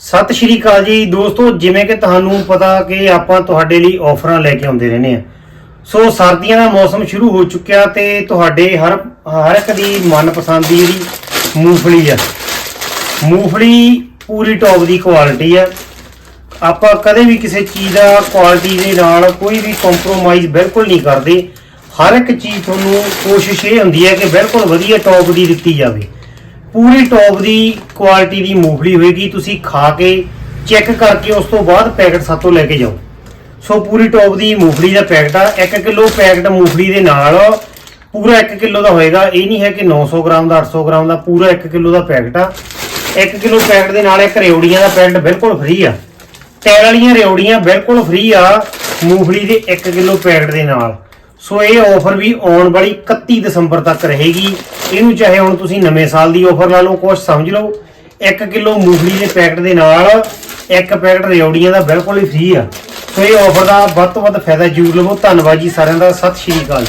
ਸਤਿ ਸ਼੍ਰੀ ਅਕਾਲ ਜੀ। ਦੋਸਤੋ, ਜਿਵੇਂ ਕਿ ਤੁਹਾਨੂੰ ਪਤਾ ਕਿ ਆਪਾਂ ਤੁਹਾਡੇ ਲਈ ਆਫਰਾਂ ਲੈ ਕੇ ਆਉਂਦੇ ਰਹਿੰਦੇ ਆ ਸੋ, ਸਰਦੀਆਂ ਦਾ ਮੌਸਮ ਸ਼ੁਰੂ ਹੋ ਚੁੱਕਿਆ ਤੇ ਤੁਹਾਡੇ ਹਰ ਹਰ ਇੱਕ ਦੀ ਮਨਪਸੰਦ ਦੀ ਜਿਹੜੀ ਮੂੰਗਫਲੀ ਆ, ਮੂੰਗਫਲੀ ਪੂਰੀ ਟੌਪ ਦੀ ਕੁਆਲਿਟੀ ਆ। ਆਪਾਂ ਕਦੇ ਵੀ ਕਿਸੇ ਚੀਜ਼ ਦਾ ਕੁਆਲਿਟੀ ਦੇ ਨਾਲ ਕੋਈ ਵੀ ਕੰਪਰੋਮਾਈਜ਼ ਬਿਲਕੁਲ ਨਹੀਂ ਕਰਦੇ। ਹਰ ਇੱਕ ਚੀਜ਼ ਤੁਹਾਨੂੰ ਕੋਸ਼ਿਸ਼ ਇਹ ਹੁੰਦੀ ਹੈ ਕਿ ਬਿਲਕੁਲ ਵਧੀਆ ਟੌਪ ਦੀ ਦਿੱਤੀ ਜਾਵੇ। ਪੂਰੀ ਟੌਪ ਦੀ ਕੁਆਲਿਟੀ ਦੀ ਮੂੰਗਫਲੀ ਹੋਏਗੀ, ਤੁਸੀਂ ਖਾ ਕੇ ਚੈੱਕ ਕਰਕੇ ਉਸ ਤੋਂ ਬਾਅਦ ਪੈਕਟ ਸਾਤੋਂ ਲੈ ਕੇ ਜਾਓ। ਸੋ ਪੂਰੀ ਟੌਪ ਦੀ ਮੂੰਗਫਲੀ ਦਾ ਪੈਕਟ ਆ 1 ਕਿਲੋ ਪੈਕਟ ਮੂੰਗਫਲੀ ਦੇ ਨਾਲ ਪੂਰਾ 1 ਕਿਲੋ ਦਾ ਹੋਏਗਾ, ਇਹ ਨਹੀਂ ਹੈ ਕਿ 900 ਗ੍ਰਾਮ ਦਾ 800 ਗ੍ਰਾਮ ਦਾ, ਪੂਰਾ 1 ਕਿਲੋ ਦਾ ਪੈਕਟ ਆ। 1 ਕਿਲੋ ਪੈਕਟ ਦੇ ਨਾਲ ਇੱਕ ਰਿਓੜੀਆਂ ਦਾ ਪੈਕਟ ਬਿਲਕੁਲ ਫ੍ਰੀ ਆ। ਟੈਰ ਵਾਲੀਆਂ ਰਿਓੜੀਆਂ ਬਿਲਕੁਲ ਫ੍ਰੀ ਆ, ਮੂੰਗਫਲੀ ਦੇ 1 ਕਿਲੋ ਪੈਕਟ ਦੇ ਨਾਲ। ਸੋ ਇਹ ਆਫਰ ਵੀ ਆਉਣ ਵਾਲੀ 31 ਦਸੰਬਰ ਤੱਕ ਰਹੇਗੀ। ਇਹਨੂੰ ਚਾਹੇ ਹੁਣ ਤੁਸੀਂ ਨਵੇਂ ਸਾਲ ਦੀ ਆਫਰ ਲਾ ਲਓ, ਕੁਛ ਸਮਝ ਲਓ। 1 ਕਿਲੋ ਮੂੰਗਫਲੀ ਦੇ ਪੈਕਟ ਦੇ ਨਾਲ ਇੱਕ ਪੈਕਟ ਰਿਓੜੀਆਂ ਦਾ ਬਿਲਕੁਲ ਹੀ ਫ੍ਰੀ ਆ। ਸੋ ਇਹ ਆਫਰ ਦਾ ਵੱਧ ਤੋਂ ਵੱਧ ਫਾਇਦਾ ਜ਼ਰੂਰ ਲਵੋ। ਧੰਨਵਾਦ ਜੀ ਸਾਰਿਆਂ ਦਾ। ਸਤਿ ਸ਼੍ਰੀ ਅਕਾਲ